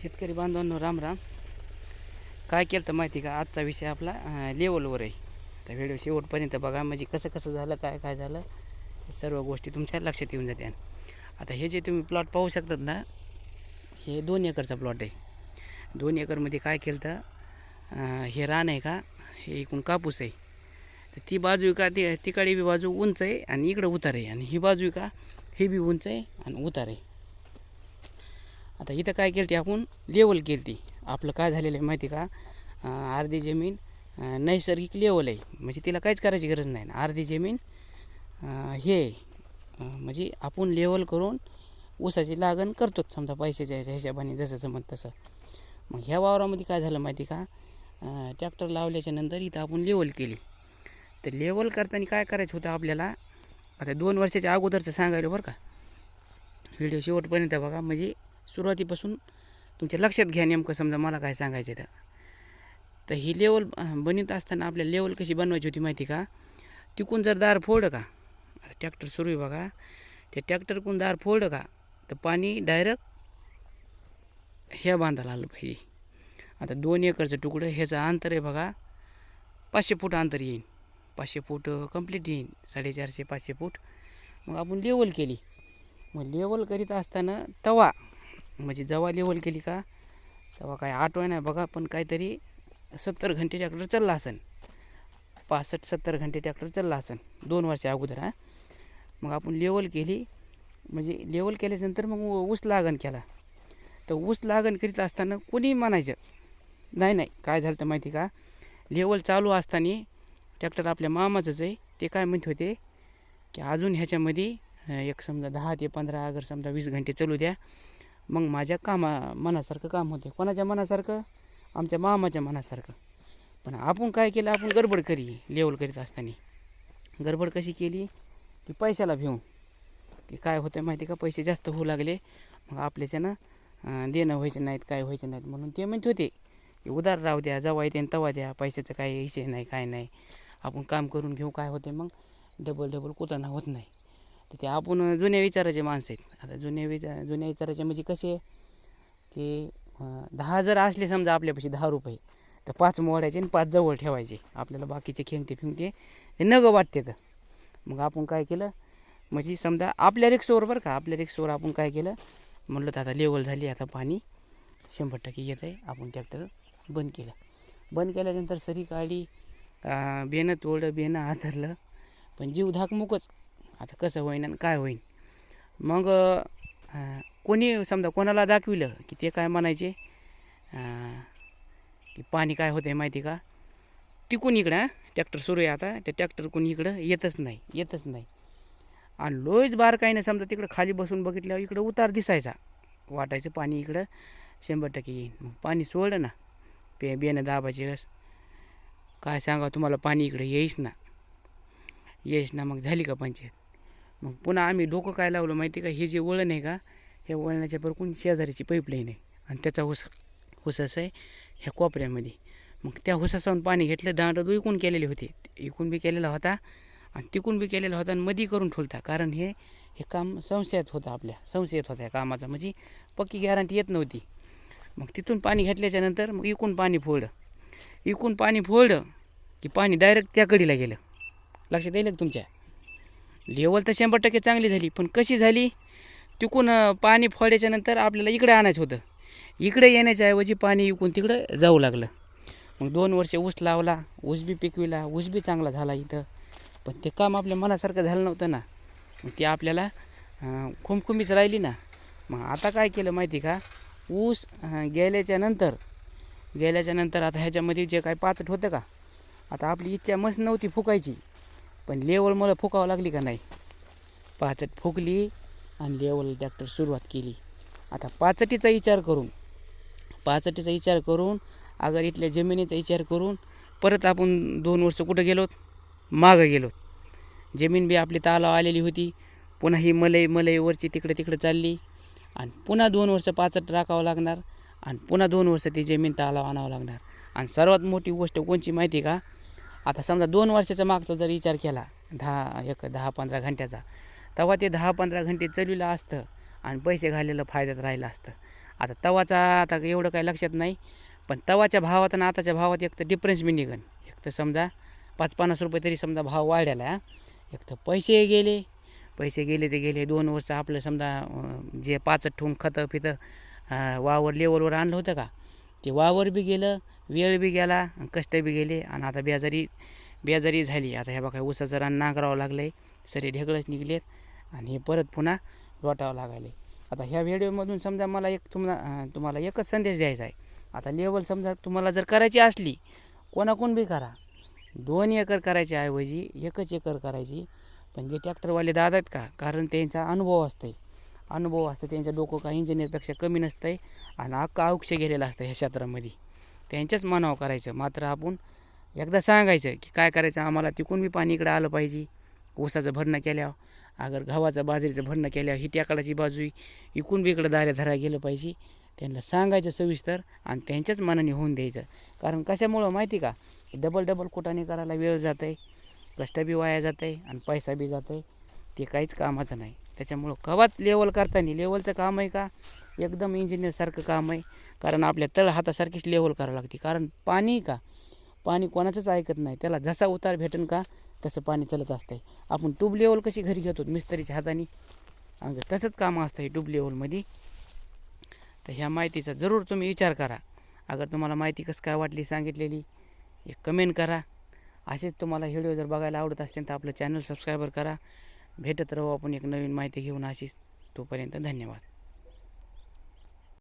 शेतकरी बांधवांनो राम राम. काय केलं तर माहिती का? आजचा विषय आपला लेवलवर आहे. तर व्हिडिओ शेवटपर्यंत बघा म्हणजे कसं कसं झालं काय काय झालं हे सर्व गोष्टी तुमच्या लक्षात येऊन जाते आता हे जे तुम्ही प्लॉट पाहू शकतात ना हे दोन एकरचा प्लॉट आहे. दोन एकरमध्ये काय केलं तर हे रान आहे का? हे एकूण कापूस आहे. तर ती बाजू का ती तिकडे बी बाजू उंच आहे आणि इकडं उतार आहे. आणि ही बाजू का ही बी उंच आहे आणि उतार आहे. आता इथं काय केलं ते आपण? लेवल केली ती आपलं काय झालेलं आहे माहिती का? अर्धी जमीन नैसर्गिक लेवल आहे. म्हणजे तिला काहीच करायची गरज नाही ना. अर्धी जमीन हे म्हणजे आपण लेवल करून ऊसाची लागण करतोच. समजा पैशाच्या ह्याच्या हिशोबाने जसं जमत तसं. मग ह्या वावरामध्ये काय झालं माहिती का? ट्रॅक्टर लावल्याच्या नंतर इथं आपण लेवल केली. तर लेवल करताना काय करायचं होतं आपल्याला? आता दोन वर्षाच्या अगोदरचं सांगायला बरं का? व्हिडिओ शेवटपर्यंत बघा. म्हणजे सुरुवातीपासून तुमच्या लक्षात घ्या नेमकं समजा मला काय सांगायचं आहे तर. तर ही लेवल बनवत असताना आपल्या लेवल कशी बनवायची होती माहिती का? तिकून जर दार फोड का? ट्रॅक्टर सुरू आहे बघा. त्या ट्रॅक्टरकून दार फोड का? तर पाणी डायरेक्ट ह्या बांधायला आलं पाहिजे. आता दोन एकरचं तुकडं ह्याचं अंतर आहे बघा. पाचशे फूट अंतर येईल पाचशे फूट कंप्लीट येईन. साडेचारशे पाचशे फूट. मग आपण लेवल केली. मग लेवल करीत असताना तवा म्हणजे जेव्हा लेवल केली का तेव्हा काय आठवण नाही बघा पण काहीतरी सत्तर घंटे ट्रॅक्टर चालला असेल पासष्ट सत्तर घंटे ट्रॅक्टर चालला असेल दोन वर्षा अगोदर हां. मग आपण लेवल केली म्हणजे लेवल केल्याच्यानंतर मग ऊस लागण केला. तर ऊस लागण करीत असताना कोणी म्हणायचं नाही नाही काय झालं तर माहिती का? लेवल चालू असताना ट्रॅक्टर आपल्या मामाचंच आहे. ते काय म्हणत होते की अजून ह्याच्यामध्ये एक समजा दहा ते पंधरा अगर समजा वीस घंटे चालू द्या मग माझ्या कामा मनासारखं काम होते. कोणाच्या मनासारखं? आमच्या मामाच्या मनासारखं. पण आपण काय केलं? आपण गडबड करी लेवल करीत असताना. गडबड कशी केली? की पैशाला भिवून की काय होतं माहिती का? पैसे जास्त होऊ लागले. मग आपल्याच्यानं देणं व्हायचं नाहीत काय व्हायचं नाहीत म्हणून ते म्हणत होते. की उदार राहू द्या जवा येते तवा द्या. पैशाचं काय विषय नाही काय नाही. आपण काम करून घेऊ काय होते मग? डबल डबल कुठं होत नाही. तर ते आपण जुन्या विचाराचे माणसं आहेत. आता जुन्या विचार जुन्या विचाराचे म्हणजे कसे की दहा जर असले समजा आपल्यापाशी दहा रुपये तर पाच मोडायचे आणि पाच जवळ ठेवायचे. आपल्याला बाकीचे खेंगते फिंगते हे नगं वाटते तर. मग आपण काय केलं? म्हणजे समजा आपल्या रिक्सवर बरं का आपल्या रिक्सवर आपण काय केलं? म्हणलं तर आता लेवल झाली आता पाणी शंभर टक्के येत आहे. आपण ट्रॅक्टर बंद केलं. बंद केल्यानंतर सरी काढली बेनं तोडलं बेनं आथरलं पण जीव धाकमुकच. आता कसं होईन आणि काय होईन. मग कोणी समजा कोणाला दाखविलं की ते काय म्हणायचे की पाणी काय होतं आहे माहिती का? टिकून इकडं ट्रॅक्टर सुरू आहे आता त्या ट्रॅक्टर कोणी इकडं येतच नाही येतच नाही. आणि लोईच बार काही नाही समजा तिकडं खाली बसून बघितल्यावर इकडं उतार दिसायचा. वाटायचं पाणी इकडं शंभर टक्के येईन. मग पाणी सोडलं ना पे बेनं दाबाची रस. काय सांगा तुम्हाला पाणी इकडं येईस ना. येईस ना मग झाली का पंचायत? मग पुन्हा आम्ही डोकं काय लावलं माहिती का? हे जे वळण आहे का? ह्या वळणाच्या बरकून शेजारीची पाईपलाईन आहे. आणि त्याचा हुस हुसास आहे ह्या कोपऱ्यामध्ये. मग त्या हुसासाहून पाणी घेतलं दांड इकून केलेले होते. इकून बी केलेला होता आणि तिकून बी केलेला होता आणि मधी करून ठेवता कारण हे हे काम संशयात होतं आपल्या. संशयात होत्या कामाचा. म्हणजे पक्की गॅरंटी येत नव्हती. मग तिथून पाणी घेतल्याच्या नंतर मग इकून पाणी फोडलं. इकून पाणी फोडलं की पाणी डायरेक्ट त्या कडीला गेलं. लक्षात येईल का तुमच्या? लेवल तर शंभर टक्के चांगली झाली पण कशी झाली? तिकून पाणी फोडायच्या नंतर आपल्याला इकडे आणायचं होतं. इकडे येण्याच्या ऐवजी पाणी विकून तिकडं जाऊ लागलं. मग दोन वर्ष ऊस लावला ऊस बी पिकविला ऊस बी चांगला झाला इथं. पण ते काम आपल्या मनासारखं झालं नव्हतं ना. मग ते आपल्याला खुमखुमीच राहिली ना. मग आता काय केलं माहिती का? ऊस गेल्याच्यानंतर गेल्याच्यानंतर आता ह्याच्यामध्ये जे काय पाचट होतं का? आता आपली इच्छा मस्त नव्हती फुकायची. पण लेवल मला फुकावं लागली का नाही? पाचट फुकली आणि लेवल ट्रॅक्टर सुरुवात केली. आता पाचटीचा विचार करून पाचटीचा विचार करून अगर इथल्या जमिनीचा विचार करून परत आपण दोन वर्ष कुठं गेलोत? मागं गेलोत. जमीन बी आपली तालाव आलेली होती. पुन्हा ही मलई मलई वरची तिकडे तिकडे चालली. आणि पुन्हा दोन वर्ष पाचट राखावं लागणार. आणि पुन्हा दोन वर्ष ती जमीन तालाव आणावं लागणार. आणि सर्वात मोठी गोष्ट कोणची माहिती का? आता समजा दोन वर्षाचा मागचा जर विचार केला दहा एक दहा पंधरा घंट्याचा तेव्हा ते दहा पंधरा घंटे चलविलं असतं आणि पैसे घाललेलं फायद्यात राहिलं असतं. आता तवाचा आता एवढं काही लक्षात नाही पण तवाच्या भावात आणि आताच्या भावात एक तर डिफरन्स बी निघन. एक तर समजा पाच पन्नास रुपये तरी समजा भाव वाढायला एक तर पैसे गेले. पैसे गेले ते गेले. दोन वर्ष आपलं समजा जे पाच ठेवून खतं फितं वावर लेवलवर आणलं होतं का? ते वावर बी गेलं वेळ बी गेला कष्ट बी गेले आणि आता बेजारी बेजारी झाली. आता ह्या बघा ऊसाचं रान नांगरावं लागलं आहे सरे ढेकळंच निघलेत आणि हे परत पुन्हा लोटावं लागले आता ह्या व्हिडिओमधून समजा मला एक तुम्हाला तुम्हाला एकच संदेश द्यायचा आहे. आता लेवल समजा तुम्हाला जर करायची असली कोणाकोण बी करा. दोन एकर करायच्या ऐवजी एकच एकर करायची. पण जे ट्रॅक्टरवाले दादा आहेत का? कारण त्यांचा अनुभव असते अनुभव असतं त्यांचं डोकं काही इंजिनियरपेक्षा कमी नसतं आहे आणि अख्खा आयुष्य गेलेलं असतं ह्या क्षेत्रामध्ये. त्यांच्याच मनावर करायचं. मात्र आपण एकदा सांगायचं की काय करायचं? आम्हाला तिकून बी पाणी इकडं आलं पाहिजे. ऊसाचं भरणं केल्यावर. अगर गव्हाचं बाजरीचं भरणं केल्यावर ही टेकाडाची बाजू इकून बी इकडं दाऱ्या धरा गेलं पाहिजे. त्यांना सांगायचं सविस्तर आणि त्यांच्याच मनाने होऊन द्यायचं. कारण कशामुळं माहिती का? डबल डबल कुटाने करायला वेळ जात आहे कष्ट बी वाया जात आहे आणि पैसा बी जात आहे ते काहीच कामाचं नाही. त्याच्यामुळं कवाच लेवल करताना लेवलचं काम आहे का? एकदम इंजिनियरसारखं काम आहे. कारण आपल्या तळ हातासारखीच लेवल करावं लागते. कारण पाणी का? पाणी कोणाचंच ऐकत नाही. त्याला जसा उतार भेटेन का तसं पाणी चालत असतंय. आपण ट्यूब लेवल कशी घरी घेतो? मिस्त्रीच्या हाताने? अगं तसंच काम असतं आहे ट्यूब लेवलमध्ये तर ह्या माहितीचा जरूर तुम्ही विचार करा. अगर तुम्हाला माहिती कसं काय वाटली सांगितलेली? एक कमेंट करा. असेच तुम्हाला व्हिडिओ जर बघायला आवडत असतील तर आपलं चॅनल सबस्क्रायबर करा. भेटत राहू आपण एक नवीन माहिती घेऊन अशीच तोपर्यंत धन्यवाद.